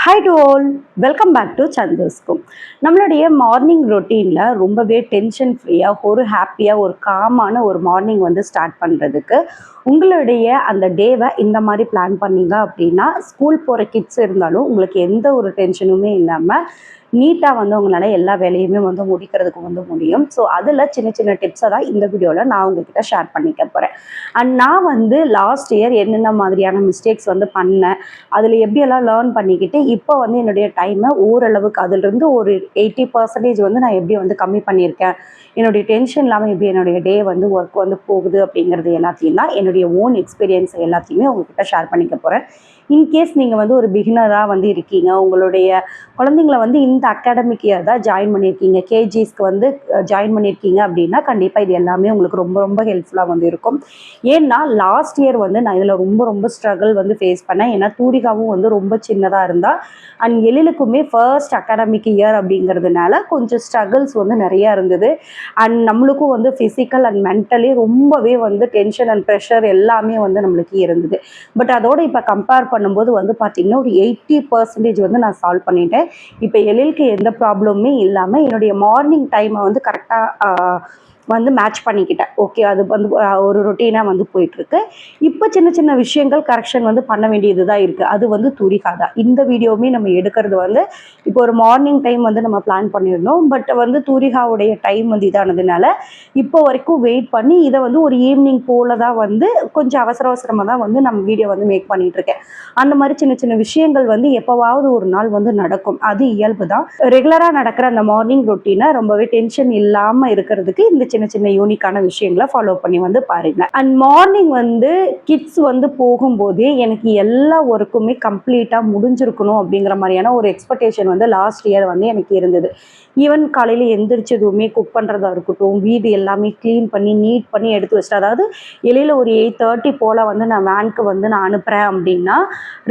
Hi to all welcome back to சந்தோஸ்கும் நம்மளுடைய morning ரொட்டீனில் ரொம்பவே tension ஃப்ரீயாக ஒரு ஹாப்பியாக ஒரு காமான ஒரு மார்னிங் வந்து ஸ்டார்ட் பண்ணுறதுக்கு உங்களுடைய அந்த டேவை இந்த மாதிரி பிளான் பண்ணீங்க அப்படின்னா ஸ்கூல் போகிற கிட்ஸ் இருந்தாலும் உங்களுக்கு எந்த ஒரு டென்ஷனுமே இல்லாமல் நீட்டாக வந்து உங்களால் எல்லா வேலையுமே வந்து முடிக்கிறதுக்கு வந்து முடியும். ஸோ அதில் சின்ன சின்ன டிப்ஸை தான் இந்த வீடியோவில் நான் உங்ககிட்ட ஷேர் பண்ணிக்க போகிறேன் அண்ட் நான் வந்து லாஸ்ட் இயர் என்னென்ன மாதிரியான மிஸ்டேக்ஸ் வந்து பண்ணேன் அதில் எப்படியெல்லாம் லேர்ன் பண்ணிக்கிட்டு இப்போ வந்து என்னுடைய டைமை ஓரளவுக்கு அதிலிருந்து ஒரு எயிட்டி பர்சன்டேஜ் வந்து நான் எப்படி வந்து கம்மி பண்ணியிருக்கேன் என்னுடைய டென்ஷன் இல்லாமல் எப்படி என்னுடைய டே வந்து ஒர்க் வந்து போகுது அப்படிங்கிறது எல்லாத்தையும் தான் என்னுடைய ஓன் எக்ஸ்பீரியன்ஸ் எல்லாத்தையுமே உங்ககிட்ட ஷேர் பண்ணிக்க போகிறேன் இன்கேஸ் நீங்கள் வந்து ஒரு பிகினராக வந்து இருக்கீங்க உங்களுடைய குழந்தைங்கள வந்து இந்த அகாடமிக் இயர் தான் ஜாயின் பண்ணியிருக்கீங்க. கேஜிஸ்க்கு வந்து ஜாயின் பண்ணியிருக்கீங்க அப்படின்னா கண்டிப்பாக இது எல்லாமே உங்களுக்கு ரொம்ப ரொம்ப ஹெல்ப்ஃபுல்லாக வந்து இருக்கும். ஏன்னா லாஸ்ட் இயர் வந்து நான் இதில் ரொம்ப ரொம்ப ஸ்ட்ரகிள் வந்து ஃபேஸ் பண்ணேன். ஏன்னா தூரிகாவும் வந்து ரொம்ப சின்னதாக இருந்தால் அண்ட் எழிலுக்குமே ஃபர்ஸ்ட் அகாடமிக் இயர் அப்படிங்கிறதுனால கொஞ்சம் ஸ்ட்ரகிள்ஸ் வந்து நிறையா இருந்தது. அண்ட் நம்மளுக்கும் வந்து ஃபிசிக்கல் அண்ட் மென்டலி ரொம்பவே வந்து டென்ஷன் அண்ட் ப்ரெஷர் எல்லாமே வந்து நம்மளுக்கு இருந்தது. பட் அதோட இப்போ கம்பேர் பண்ணும்போது வந்து பார்த்திங்கன்னா ஒரு எயிட்டி பர்சன்டேஜ் வந்து நான் சால்வ் பண்ணிட்டேன். இப்போ எழிலுக்கு எந்த ப்ராப்ளமுமே இல்லாமல் என்னுடைய மார்னிங் டைமை வந்து கரெக்டாக வந்து மேட்ச் பண்ணிக்கிட்டேன். ஓகே அது வந்து ஒரு ரொட்டீனாக வந்து போயிட்டுருக்கு. இப்போ சின்ன சின்ன விஷயங்கள் கரெக்ஷன் வந்து பண்ண வேண்டியது தான் இருக்குது அது வந்து துரிகா தான் இந்த வீடியோவுமே நம்ம எடுக்கிறது வந்து இப்போ ஒரு மார்னிங் டைம் வந்து நம்ம பிளான் பண்ணியிருந்தோம். பட் வந்து தூரிகாவுடைய டைம் வந்து இதானதுனால இப்போ வரைக்கும் வெயிட் பண்ணி இதை வந்து ஒரு ஈவினிங் போல தான் வந்து கொஞ்சம் அவசர அவசரமாக தான் வந்து நம்ம வீடியோ வந்து மேக் பண்ணிகிட்ருக்கேன் இருக்கேன் அந்த மாதிரி சின்ன சின்ன விஷயங்கள் வந்து எப்போவாவது ஒரு நாள் வந்து நடக்கும். அது இயல்பு தான் ரெகுலராக நடக்கிற அந்த மார்னிங் ரொட்டீனை ரொம்பவே டென்ஷன் இல்லாமல் இருக்கிறதுக்கு இந்த சின்ன சின்ன சின்ன யூனிக்கான விஷயங்களை ஃபாலோ பண்ணி வந்து பாருங்க. அண்ட் மார்னிங் வந்து கிட்ஸ் வந்து போகும்போதே எனக்கு எல்லா ஒர்க்குமே கம்ப்ளீட்டாக முடிஞ்சிருக்கணும் அப்படிங்கிற மாதிரியான ஒரு எக்ஸ்பெக்டேஷன் வந்து லாஸ்ட் இயர் வந்து எனக்கு இருந்தது. ஈவன் காலையில் எந்திரிச்சதுமே குக் பண்ணுறதா இருக்கட்டும் வீடு எல்லாமே க்ளீன் பண்ணி நீட் பண்ணி எடுத்து வச்சுட்டு அதாவது இலையில் ஒரு எயிட் தேர்ட்டி போல் வந்து நான் வேனுக்கு வந்து நான் அனுப்புகிறேன் அப்படின்னா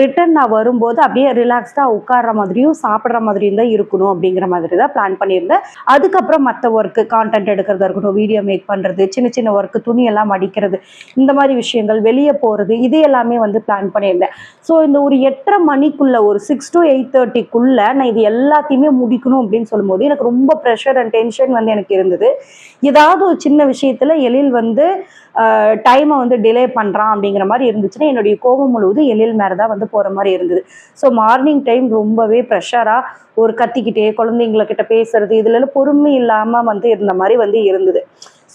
ரிட்டர்ன் நான் வரும்போது அப்படியே ரிலாக்ஸ்டாக உட்கார்ற மாதிரியும் சாப்பிட்ற மாதிரியும் தான் இருக்கணும் அப்படிங்கிற மாதிரி தான் பிளான் பண்ணியிருந்தேன். அதுக்கப்புறம் மற்ற ஒர்க்கு கான்டென்ட் எடுக்கிறதா இருக்கட்டும் வீடியோ மேக் பண்ணுறது சின்ன சின்ன ஒர்க்கு துணி எல்லாம் மடிக்கிறது இந்த மாதிரி விஷயங்கள் வெளியே போகிறது இது எல்லாமே வந்து பிளான் பண்ணியிருந்தேன். ஸோ இந்த ஒரு எட்டரை மணிக்குள்ளே ஒரு சிக்ஸ் டு எயிட் தேர்ட்டிக்குள்ளே நான் இது எல்லாத்தையுமே முடிக்கணும் அப்படின்னு சொல்லும்போது எனக்கு ரொம்ப ப்ரெஷர் அண்ட் டென்ஷன் வந்து எனக்கு இருந்தது. ஏதாவது ஒரு சின்ன விஷயத்தில் எழில் வந்து டைமை வந்து டிலே பண்ணுறான் அப்படிங்கிற மாதிரி இருந்துச்சுன்னா என்னுடைய கோபம் முழுவதும் எழில் மேலே தான் வந்து போகிற மாதிரி இருந்தது. ஸோ மார்னிங் டைம் ரொம்பவே ப்ரெஷராக ஒரு கத்திக்கிட்டே குழந்தைங்கக்கிட்ட பேசுறது இதுலலாம் பொறுமை இல்லாமல் வந்து இருந்த மாதிரி வந்து இருந்தது.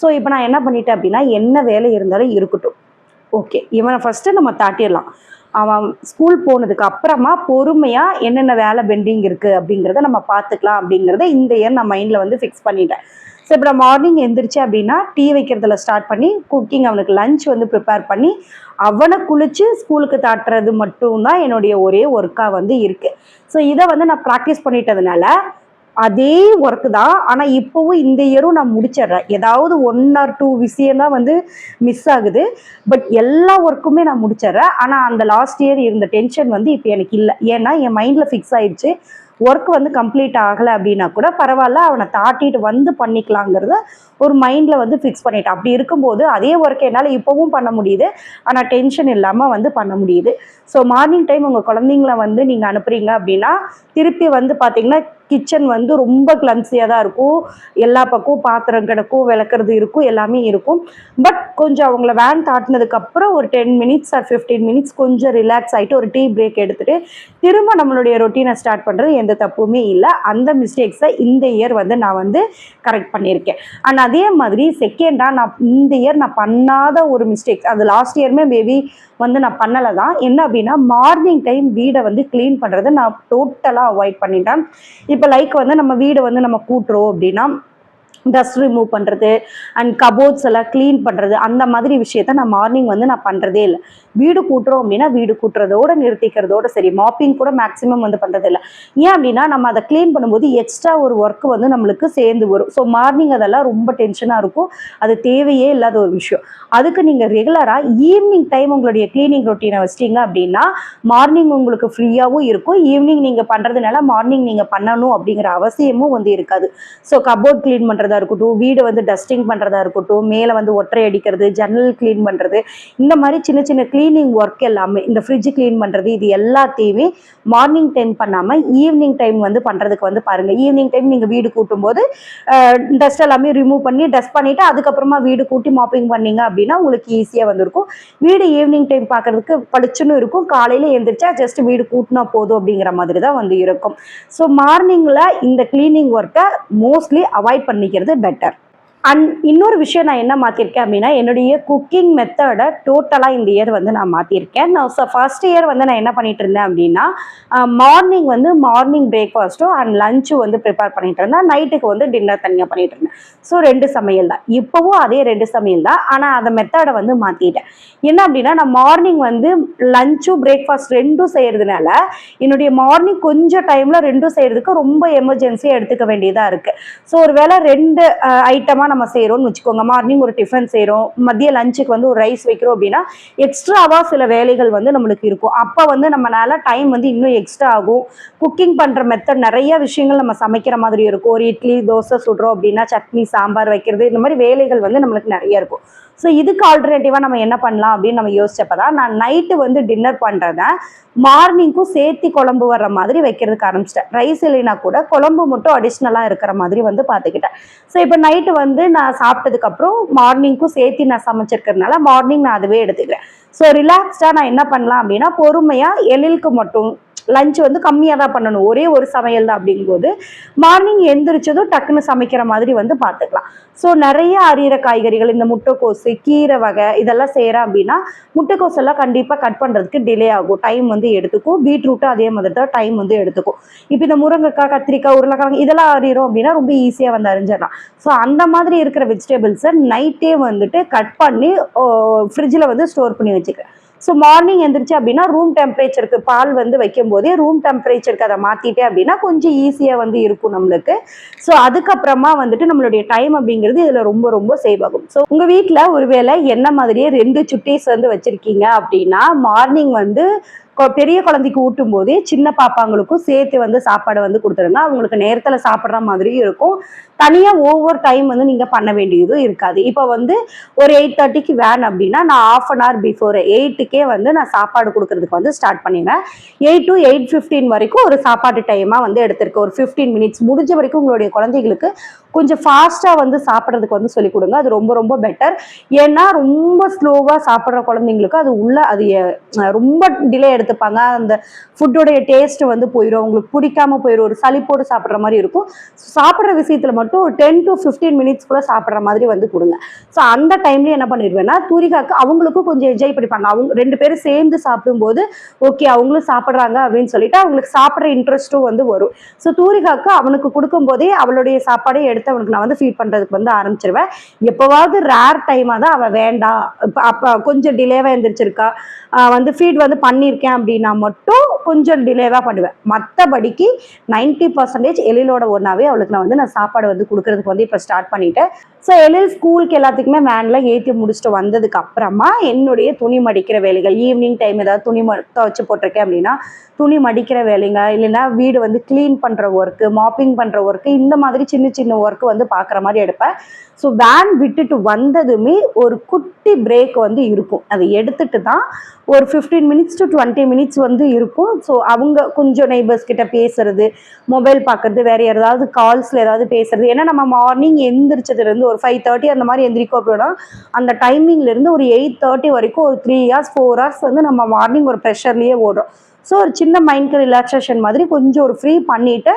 ஸோ இப்போ நான் என்ன பண்ணிட்டேன் அப்படின்னா என்ன வேலை இருந்தாலும் இருக்கட்டும். ஓகே இவனை ஃபஸ்ட்டு நம்ம தாட்டிடலாம். அவன் ஸ்கூல் போனதுக்கு அப்புறமா பொறுமையாக என்னென்ன வேலை பெண்டிங் இருக்குது அப்படிங்கிறத நம்ம பார்த்துக்கலாம் அப்படிங்கிறத இந்த இயர் நான் மைண்டில் வந்து ஃபிக்ஸ் பண்ணிட்டேன். ஸோ இப்போ நான் மார்னிங் எந்திரிச்சு அப்படின்னா டீ வைக்கிறதுல ஸ்டார்ட் பண்ணி குக்கிங் அவனுக்கு லஞ்ச் வந்து ப்ரிப்பேர் பண்ணி அவனை குளிச்சு ஸ்கூலுக்கு தாட்டுறது மட்டும்தான் என்னுடைய ஒரே ஒர்க்காக வந்து இருக்குது ஸோ இதை வந்து நான் ப்ராக்டிஸ் பண்ணிட்டதுனால அதே ஒர்க்கு தான். ஆனால் இப்போவும் இந்த இயரும் நான் முடிச்சிடுறேன். ஏதாவது ஒன் ஆர் டூ விஷயம் தான் வந்து மிஸ் ஆகுது. பட் எல்லா ஒர்க்குமே நான் முடிச்சிடுறேன். ஆனால் அந்த லாஸ்ட் இயர் இருந்த டென்ஷன் வந்து இப்போ எனக்கு இல்லை. ஏன்னா என் மைண்டில் ஃபிக்ஸ் ஆயிடுச்சு. ஒர்க் வந்து கம்ப்ளீட் ஆகலை அப்படின்னா கூட பரவாயில்ல அவனை தாட்டிட்டு வந்து பண்ணிக்கலாங்கிறத ஒரு மைண்டில் வந்து ஃபிக்ஸ் பண்ணிட்டேன். அப்படி இருக்கும்போது அதே ஒர்க்கை என்னால் இப்போவும் பண்ண முடியுது. ஆனால் டென்ஷன் இல்லாமல் வந்து பண்ண முடியுது. ஸோ மார்னிங் டைம் உங்கள் குழந்தைங்கள வந்து நீங்கள் அனுப்புறீங்க அப்படின்னா திருப்பி வந்து பார்த்தீங்கன்னா கிச்சன் வந்து ரொம்ப கிளம்சியாக தான் இருக்கும். எல்லா பக்கமும் பாத்திரம் கிடக்கும் விளக்குறது இருக்கும் எல்லாமே இருக்கும். பட் கொஞ்சம் அவங்கள வேன் தாட்டினதுக்கப்புறம் ஒரு ten minutes or fifteen minutes கொஞ்சம் ரிலாக்ஸ் ஆகிட்டு ஒரு டீ பிரேக் எடுத்துகிட்டு திரும்ப நம்மளுடைய ரொட்டீனை ஸ்டார்ட் பண்ணுறது எந்த தப்புமே இல்லை. அந்த மிஸ்டேக்ஸை இந்த இயர் வந்து நான் வந்து கரெக்ட் பண்ணியிருக்கேன். அண்ட் அதே மாதிரி செகண்டாக நான் இந்த இயர் நான் பண்ணாத ஒரு மிஸ்டேக்ஸ் அது லாஸ்ட் இயருமே மேபி வந்து நான் பண்ணலை தான் என்ன அப்படின்னா மார்னிங் டைம் வீடை வந்து க்ளீன் பண்ணுறதை நான் டோட்டலாக அவாய்ட் பண்ணிட்டேன். இப்போ லைக் வந்து நம்ம வீடை வந்து நம்ம கூட்டுறோம் அப்படின்னா டஸ்ட் ரிமூவ் பண்ணுறது அண்ட் கபோர்ட்ஸ் எல்லாம் க்ளீன் பண்ணுறது அந்த மாதிரி விஷயத்த நான் மார்னிங் வந்து நான் பண்ணுறதே இல்லை. வீடு கூட்டுறோம் அப்படின்னா வீடு கூட்டுறதோட நிறுத்திக்கிறதோட சரி மாப்பிங் கூட மேக்ஸிமம் வந்து பண்ணுறது இல்லை ஏன் அப்படின்னா நம்ம அதை க்ளீன் பண்ணும்போது எக்ஸ்ட்ரா ஒரு ஒர்க் வந்து நம்மளுக்கு சேர்ந்து வரும். ஸோ மார்னிங் அதெல்லாம் ரொம்ப டென்ஷனாக இருக்கும். அது தேவையே இல்லாத ஒரு விஷயம். அதுக்கு நீங்கள் ரெகுலராக ஈவினிங் டைம் உங்களுடைய க்ளீனிங் ரொட்டீனை வச்சிட்டிங்க அப்படின்னா மார்னிங் உங்களுக்கு ஃப்ரீயாகவும் இருக்கும். ஈவினிங் நீங்கள் பண்ணுறதுனால மார்னிங் நீங்கள் பண்ணணும் அப்படிங்கிற அவசியமும் வந்து இருக்காது. ஸோ கபோர்ட் க்ளீன் பண்ணுறதா இருக்கட்டும் வீடு வந்து டஸ்டிங் பண்ணுறதா இருக்கட்டும் மேலே வந்து ஒற்றை அடிக்கிறது ஜன்னல் க்ளீன் பண்ணுறது இந்த மாதிரி சின்ன சின்ன க்ளீன் க்ளீனிங் ஒர்க் எல்லாமே இந்த ஃப்ரிட்ஜ் க்ளீன் பண்ணுறது இது எல்லாத்தையுமே மார்னிங் டைம் பண்ணாமல் ஈவினிங் டைம் வந்து பண்ணுறதுக்கு வந்து பாருங்கள் ஈவினிங் டைம் நீங்கள் வீடு கூட்டும்போது டஸ்ட் எல்லாமே ரிமூவ் பண்ணி டஸ்ட் பண்ணிவிட்டு அதுக்கப்புறமா வீடு கூட்டி மாப்பிங் பண்ணீங்க அப்படின்னா உங்களுக்கு ஈஸியாக வந்துருக்கும். வீடு ஈவினிங் டைம் பார்க்கறதுக்கு பளிச்சுன்னு இருக்கும். காலையில் எழுந்திரிச்சா ஜஸ்ட் வீடு கூட்டினா போதும் அப்படிங்கிற மாதிரி தான் வந்து இருக்கும். ஸோ மார்னிங்கில் இந்த க்ளீனிங் ஒர்க்கை மோஸ்ட்லி அவாய்ட் பண்ணிக்கிறது பெட்டர் அண்ட் இன்னொரு விஷயம் நான் என்ன மாற்றிருக்கேன் அப்படின்னா என்னுடைய குக்கிங் மெத்தடை டோட்டலாக இந்த இயர் வந்து நான் மாற்றிருக்கேன் நான் ஸோ ஃபர்ஸ்ட் இயர் வந்து நான் என்ன பண்ணிட்டு இருந்தேன் அப்படின்னா மார்னிங் வந்து மார்னிங் பிரேக்ஃபாஸ்ட்டும் அண்ட் லஞ்சும் வந்து ப்ரிப்பேர் பண்ணிட்டு இருந்தேன். நைட்டுக்கு வந்து டின்னர் தனியாக பண்ணிட்டு இருந்தேன். ஸோ ரெண்டு சமையல் தான். இப்போவும் அதே ரெண்டு சமையல் தான். ஆனால் அந்த மெத்தடை வந்து மாற்றிட்டேன் என்ன அப்படின்னா நான் மார்னிங் வந்து லஞ்சும் பிரேக்ஃபாஸ்ட் ரெண்டும் செய்கிறதுனால என்னுடைய மார்னிங் கொஞ்சம் டைமில் ரெண்டும் செய்கிறதுக்கு ரொம்ப எமர்ஜென்சியாக எடுத்துக்க வேண்டியதாக இருக்குது ஸோ ஒருவேளை ரெண்டு ஐட்டமாக நம்ம செய்கிறோம்னு வச்சுக்கோங்க. மார்னிங் ஒரு டிஃபன் செய்கிறோம் மதிய லஞ்சுக்கு வந்து ஒரு ரைஸ் வைக்கிறோம் அப்படின்னா எக்ஸ்ட்ராவாக சில வேலைகள் வந்து நம்மளுக்கு இருக்கும். அப்போ வந்து நம்மளால டைம் வந்து இன்னும் எக்ஸ்ட்ரா ஆகும். குக்கிங் பண்ணுற மெத்தட் நிறைய விஷயங்கள் நம்ம சமைக்கிற மாதிரி இருக்கும். ஒரு இட்லி தோசை சுடுறோம் அப்படின்னா சட்னி சாம்பார் வைக்கிறது இந்த மாதிரி வேலைகள் வந்து நம்மளுக்கு நிறைய இருக்கும். ஸோ இதுக்கு ஆல்டர்னேட்டிவாக நம்ம என்ன பண்ணலாம் அப்படின்னு நம்ம யோசிச்சப்ப தான் நான் நைட்டு வந்து டின்னர் பண்ணுறத மார்னிங்க்கும் சேர்த்து குழம்பு வர்ற மாதிரி வைக்கிறதுக்கு ஆரம்பிச்சிட்டேன். ரைஸ் இல்லைனா கூட குழம்பு மட்டும் அடிஷ்னலாக இருக்கிற மாதிரி வந்து பார்த்துக்கிட்டேன். ஸோ இப்போ நைட்டு வந்து நான் சாப்பிட்டதுக்கப்புறம் மார்னிங்க்கும் சேர்த்து நான் சமைச்சிருக்கிறதுனால மார்னிங் நான் அதுவே எடுத்துக்கிறேன் ஸோ ரிலாக்ஸ்டாக நான் என்ன பண்ணலாம் அப்படின்னா பொறுமையாக எழிலுக்கு மட்டும் லஞ்ச் வந்து கம்மியாக தான் பண்ணணும். ஒரே ஒரு சமையல் தான் அப்படிங்கும்போது மார்னிங் எந்திரிச்சதும் டக்குன்னு சமைக்கிற மாதிரி வந்து பார்த்துக்கலாம் ஸோ நிறைய அரியிற காய்கறிகள் இந்த முட்டைக்கோசு கீரை வகை இதெல்லாம் செய்கிறேன் அப்படின்னா முட்டைக்கோஸ் எல்லாம் கண்டிப்பாக கட் பண்ணுறதுக்கு டிலே ஆகும். டைம் வந்து எடுத்துக்கும். பீட்ரூட்டும் அதே மாதிரி தான் டைம் வந்து எடுத்துக்கும். இப்போ இந்த முருங்கைக்காய் கத்திரிக்காய் உருளைக்கிழங்கு இதெல்லாம் அறிகிறோம் அப்படின்னா ரொம்ப ஈஸியாக வந்து அறிஞ்சிடலாம் ஸோ அந்த மாதிரி இருக்கிற வெஜிடபிள்ஸை நைட்டே வந்துட்டு கட் பண்ணி ஃப்ரிட்ஜில் வந்து ஸ்டோர் பண்ணி வச்சுக்கிறேன். ஸோ மார்னிங் எந்திரிச்சு அப்படின்னா ரூம் டெம்பரேச்சருக்கு பால் வந்து வைக்கும் போதே ரூம் டெம்பரேச்சருக்கு அதை மாற்றிட்டேன் அப்படின்னா கொஞ்சம் ஈஸியாக வந்து இருக்கும் நம்மளுக்கு. ஸோ அதுக்கப்புறமா வந்துட்டு நம்மளுடைய டைம் அப்படிங்கிறது இதில் ரொம்ப ரொம்ப சேவ் ஆகும். ஸோ உங்கள் வீட்டில் ஒருவேளை என்ன மாதிரியே ரெண்டு சுட்டீஸ் வந்து வச்சுருக்கீங்க அப்படின்னா மார்னிங் வந்து பெரிய குழந்தைக்கு ஊட்டும் போதே சின்ன பாப்பாங்களுக்கும் சேர்த்து வந்து சாப்பாடு வந்து கொடுத்துருங்க அவங்களுக்கு நேரத்தில் சாப்பிட்ற மாதிரியும் இருக்கும். தனியாக ஒவ்வொரு டைம் வந்து நீங்கள் பண்ண வேண்டியதும் இருக்காது. இப்போ வந்து ஒரு எயிட் தேர்ட்டிக்கு வேன் அப்படின்னா நான் ஆஃப் அன் ஹவர் பிஃபோர் எயிட்டுக்கே வந்து நான் சாப்பாடு கொடுக்கறதுக்கு வந்து ஸ்டார்ட் பண்ணிடுவேன். எயிட் டு எயிட் ஃபிஃப்டீன் வரைக்கும் ஒரு சாப்பாட்டு டைமாக வந்து எடுத்திருக்கேன். ஒரு ஃபிஃப்டீன் மினிட்ஸ் முடிஞ்ச வரைக்கும் உங்களுடைய குழந்தைகளுக்கு கொஞ்சம் ஃபாஸ்ட்டாக வந்து சாப்பிட்றதுக்கு வந்து சொல்லிக் கொடுங்க. அது ரொம்ப ரொம்ப பெட்டர் ஏன்னா ரொம்ப ஸ்லோவாக சாப்பிட்ற குழந்தைங்களுக்கு அது உள்ள அது ரொம்ப டிலே எடுத்து எடுத்துப்பாங்க. அந்த ஃபுட்டோடைய டேஸ்ட் வந்து போயிடும் அவங்களுக்கு பிடிக்காம போயிடும் ஒரு சளிப்போடு சாப்பிட்ற மாதிரி இருக்கும். சாப்பிட்ற விஷயத்தில் மட்டும் டென் டு ஃபிஃப்டீன் மினிட்ஸ் கூட சாப்பிட்ற மாதிரி வந்து கொடுங்க. ஸோ அந்த டைம்லேயே என்ன பண்ணிடுவேன்னா தூரிகாக்கு அவங்களுக்கும் கொஞ்சம் என்ஜாய் பண்ணிப்பாங்க. அவங்க ரெண்டு பேரும் சேர்ந்து சாப்பிடும்போது ஓகே அவங்களும் சாப்பிட்றாங்க அப்படின்னு சொல்லிட்டு அவங்களுக்கு சாப்பிட்ற இன்ட்ரெஸ்ட்டும் வந்து வரும். ஸோ தூரிகாக்கு அவனுக்கு கொடுக்கும்போதே அவளுடைய சாப்பாடை எடுத்து அவனுக்கு நான் வந்து ஃபீட் பண்ணுறதுக்கு வந்து ஆரம்பிச்சிருவேன். எப்போவாவது ரேர் டைமாக தான் அவள் வேண்டாம். இப்போ அப்போ கொஞ்சம் டிலேவாக எழுந்திரிச்சிருக்கா வந்து ஃபீட் வந்து பண்ணியிருக்கேன். அப்படின்னா மட்டும் கொஞ்சம் டிலேவாக பண்ணுவேன். மற்றபடிக்கு நைன்ட்டி பர்சன்டேஜ் எழிலோட ஒன்றாவே அவளுக்கு நான் வந்து நான் சாப்பாடு வந்து கொடுக்கறதுக்கு வந்து இப்போ ஸ்டார்ட் பண்ணிட்டேன். ஸோ எழில் ஸ்கூலுக்கு எல்லாத்துக்குமே வேனில் ஏற்றி முடிச்சுட்டு வந்ததுக்கு அப்புறமா என்னுடைய துணி மடிக்கிற வேலைகள் ஈவினிங் டைம் ஏதாவது துணி ம துவைச்சு போட்டிருக்கேன் அப்படின்னா துணி மடிக்கிற வேலைங்க இல்லைன்னா வீடு வந்து க்ளீன் பண்ணுற ஒர்க்கு மாப்பிங் பண்ணுற ஒர்க்கு இந்த மாதிரி சின்ன சின்ன ஒர்க்கு வந்து பார்க்குற மாதிரி எடுப்பேன். ஸோ வேன் விட்டுட்டு வந்ததுமே ஒரு குட்டி பிரேக் வந்து இருக்கும். அதை எடுத்துட்டு தான் ஒரு fifteen minutes to twenty minutes வந்து இருக்கும். ஸோ அவங்க கொஞ்சம் நெய்பர்ஸ் கிட்ட பேசுறது மொபைல் பார்க்கறது வேற யாராவது கால்ஸில் ஏதாவது பேசுறது. ஏன்னா நம்ம மார்னிங் எந்திரிச்சதுலேருந்து ஒரு ஃபைவ் தேர்ட்டி அந்த மாதிரி எந்திரிக்கோம் அப்படின்னா அந்த டைமிங்லேருந்து ஒரு எயிட் தேர்ட்டி வரைக்கும் ஒரு த்ரீ ஹார்ஸ் ஃபோர் ஹார்ஸ் வந்து நம்ம மார்னிங் ஒரு ப்ரெஷர்லேயே ஓடுறோம். ஸோ ஒரு சின்ன மைண்ட்க்கு ரிலாக்ஸேஷன் மாதிரி கொஞ்சம் ஒரு ஃப்ரீ பண்ணிவிட்டு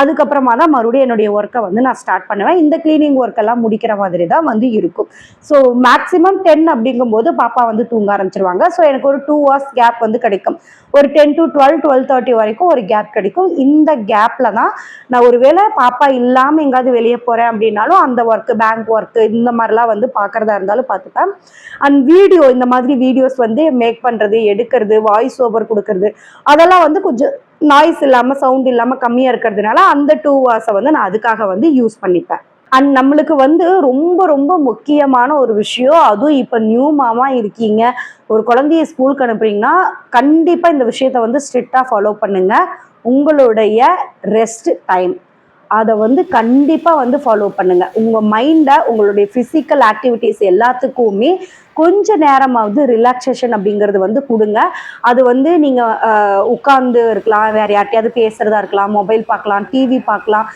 அதுக்கப்புறமா தான் மறுபடியும் என்னுடைய ஒர்க்கை வந்து நான் ஸ்டார்ட் பண்ணுவேன். இந்த க்ளீனிங் ஒர்க்கெல்லாம் முடிக்கிற மாதிரி தான் வந்து இருக்கும். ஸோ மேக்ஸிமம் டென் அப்படிங்கும்போது பாப்பா வந்து தூங்க ஆரம்பிச்சிருவாங்க. ஸோ எனக்கு ஒரு டூ ஹவர்ஸ் கேப் வந்து கிடைக்கும். ஒரு ten to twelve twelve thirty வரைக்கும் ஒரு கேப் கிடைக்கும். இந்த கேப்பில் தான் நான் ஒருவேளை பாப்பா இல்லாமல் எங்காவது வெளியே போகிறேன் அப்படின்னாலும் அந்த ஒர்க்கு பேங்க் ஒர்க்கு இந்த மாதிரிலாம் வந்து பார்க்குறதா இருந்தாலும் பார்த்துப்பேன் அண்ட் வீடியோ இந்த மாதிரி வீடியோஸ் வந்து மேக் பண்ணுறது எடுக்கிறது வாய்ஸ் ஓவர் கொடுக்கறது அதெல்லாம் வந்து கொஞ்சம் நாய்ஸ் இல்லாமல் சவுண்ட் இல்லாமல் கம்மியாக இருக்கிறதுனால அந்த டூ வாஸை வந்து நான் அதுக்காக வந்து யூஸ் பண்ணிப்பேன். அண்ட் நம்மளுக்கு வந்து ரொம்ப ரொம்ப முக்கியமான ஒரு விஷயம் அதுவும் இப்போ நியூ மாமா இருக்கீங்க ஒரு குழந்தைய ஸ்கூலுக்கு அனுப்புறீங்கன்னா கண்டிப்பாக இந்த விஷயத்த வந்து ஸ்ட்ரிக்டாக ஃபாலோ பண்ணுங்கள் உங்களுடைய ரெஸ்ட் டைம் அதை வந்து கண்டிப்பாக வந்து ஃபாலோ பண்ணுங்க. உங்கள் மைண்டை உங்களுடைய ஃபிசிக்கல் ஆக்டிவிட்டீஸ் எல்லாத்துக்குமே கொஞ்ச நேரமாவது ரிலாக்ஸேஷன் அப்படிங்கிறது வந்து கொடுங்க. அது வந்து நீங்கள் உட்கார்ந்து இருக்கலாம் வேற யார்ட்டையாவது பேசுகிறதா இருக்கலாம் மொபைல் பார்க்கலாம் டிவி பார்க்கலாம்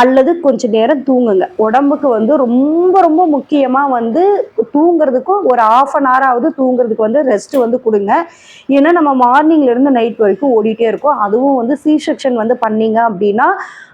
அல்லது கொஞ்ச நேரம் தூங்குங்க. உடம்புக்கு வந்து ரொம்ப ரொம்ப முக்கியமாக வந்து தூங்குறதுக்கும் ஒரு ஆஃப் அன் hour ஆகுது தூங்குறதுக்கு வந்து ரெஸ்ட் வந்து கொடுங்க. ஏன்னா நம்ம மார்னிங்ல இருந்து நைட் வரைக்கும் ஓடிட்டே இருக்கோம். அதுவும் வந்து சி செக்ஷன் வந்து பண்ணீங்க அப்படின்னா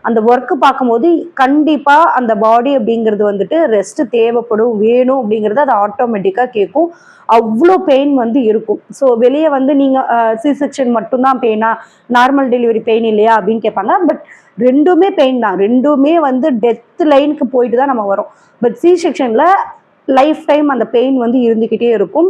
அந்த ஒர்க்கு பார்க்கும்போது கண்டிப்பாக அந்த பாடி அப்படிங்கிறது வந்துட்டு ரெஸ்ட் தேவைப்படும் வேணும் அப்படிங்கிறது அது ஆட்டோமேட்டிக்காக கேட்கும். அவ்வளோ பெயின் வந்து இருக்கும். ஸோ வெளியே வந்து நீங்கள் சி செக்ஷன் மட்டும்தான் பெயினா நார்மல் டெலிவரி பெயின் இல்லையா அப்படின்னு கேட்பாங்க. பட் ரெண்டுமே பெயின் தான். ரெண்டுமே வந்து டெத் லைனுக்கு போயிட்டு தான் நம்ம வரோம். பட் சி செக்ஷனில் லைஃப் டைம் அந்த பெயின் வந்து இருந்துக்கிட்டே இருக்கும்.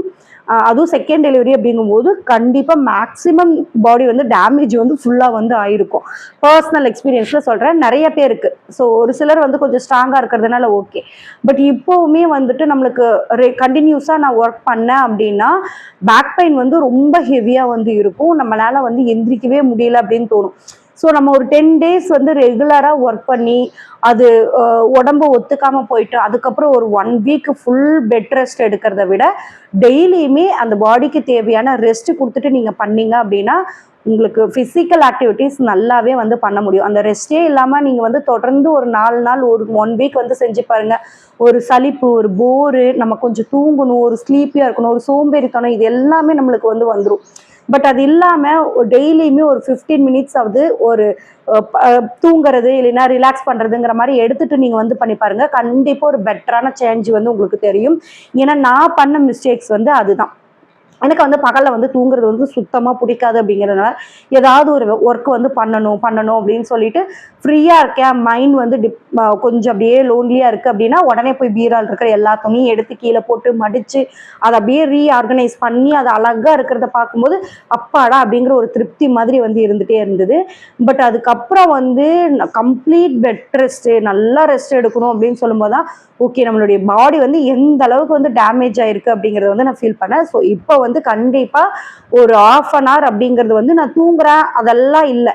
அதுவும் செகண்ட் டெலிவரி அப்படிங்கும்போது கண்டிப்பாக மேக்ஸிமம் பாடி வந்து டேமேஜ் வந்து ஃபுல்லாக வந்து ஆயிருக்கும். பர்சனல் எக்ஸ்பீரியன்ஸில் சொல்கிறேன் நிறைய பேருக்கு. ஸோ ஒரு சிலர் வந்து கொஞ்சம் ஸ்ட்ராங்காக இருக்கிறதுனால ஓகே பட் இப்போவுமே வந்துட்டு நம்மளுக்கு ரெ கண்டினியூஸாக நான் ஒர்க் பண்ணேன் அப்படின்னா பேக் பெயின் வந்து ரொம்ப ஹெவியாக வந்து இருக்கும். நம்மளால் வந்து எந்திரிக்கவே முடியல அப்படின்னு தோணும். ஸோ நம்ம ஒரு டென் டேஸ் வந்து ரெகுலராக ஒர்க் பண்ணி அது உடம்பு ஒத்துக்காமல் போயிட்டு அதுக்கப்புறம் ஒரு one week full bed rest எடுக்கிறத விட டெய்லியுமே அந்த பாடிக்கு தேவையான ரெஸ்ட் கொடுத்துட்டு நீங்கள் பண்ணீங்க அப்படின்னா உங்களுக்கு ஃபிசிக்கல் ஆக்டிவிட்டீஸ் நல்லாவே வந்து பண்ண முடியும். அந்த ரெஸ்டே இல்லாமல் நீங்கள் வந்து தொடர்ந்து ஒரு நாலு நாள் ஒரு ஒன் வீக் வந்து செஞ்சு பாருங்க. ஒரு சலிப்பு ஒரு போரு நம்ம கொஞ்சம் தூங்கணும் ஒரு ஸ்லீப்பியாக இருக்கணும் ஒரு சோம்பேறித்தனம் இது எல்லாமே நம்மளுக்கு வந்து வந்துடும் பட் அது இல்லாமல் டெய்லியுமே ஒரு ஃபிஃப்டீன் மினிட்ஸ் ஆகுது ஒரு தூங்குறது இல்லைன்னா ரிலாக்ஸ் பண்ணுறதுங்கிற மாதிரி எடுத்துகிட்டு நீங்கள் வந்து பண்ணி பாருங்கள் கண்டிப்பாக ஒரு பெட்டரான சேஞ்ச் வந்து உங்களுக்கு தெரியும். ஏன்னா நான் பண்ண மிஸ்டேக்ஸ் வந்து அதுதான். எனக்கு வந்து பகலில் வந்து தூங்குறது வந்து சுத்தமாக பிடிக்காது அப்படிங்கிறதுனால ஏதாவது ஒரு ஒர்க் வந்து பண்ணணும் பண்ணணும் அப்படின்னு சொல்லிட்டு ஃப்ரீயாக இருக்கேன். மைண்ட் வந்து டிப் கொஞ்சம் அப்படியே லோன்லியாக இருக்குது அப்படின்னா உடனே போய் பீரால் இருக்கிற எல்லா துணியும் எடுத்து கீழே போட்டு மடித்து அதை அப்படியே ரீஆர்கனைஸ் பண்ணி அது அழகாக இருக்கிறத பார்க்கும்போது அப்பாடா அப்படிங்கிற ஒரு திருப்தி மாதிரி வந்து இருந்துகிட்டே இருந்தது. பட் அதுக்கப்புறம் வந்து கம்ப்ளீட் பெட் ரெஸ்ட்டு நல்லா ரெஸ்ட் எடுக்கணும் அப்படின்னு சொல்லும்போது தான் ஓகே நம்மளுடைய பாடி வந்து எந்த அளவுக்கு வந்து டேமேஜ் ஆயிருக்கு அப்படிங்கிறத வந்து நான் ஃபீல் பண்ணேன். ஸோ இப்போ வந்து கண்டிப்பாக ஒரு ஆஃப் அன் ஹவர் அப்படிங்கிறது வந்து நான் தூங்குறேன். அதெல்லாம் இல்லை.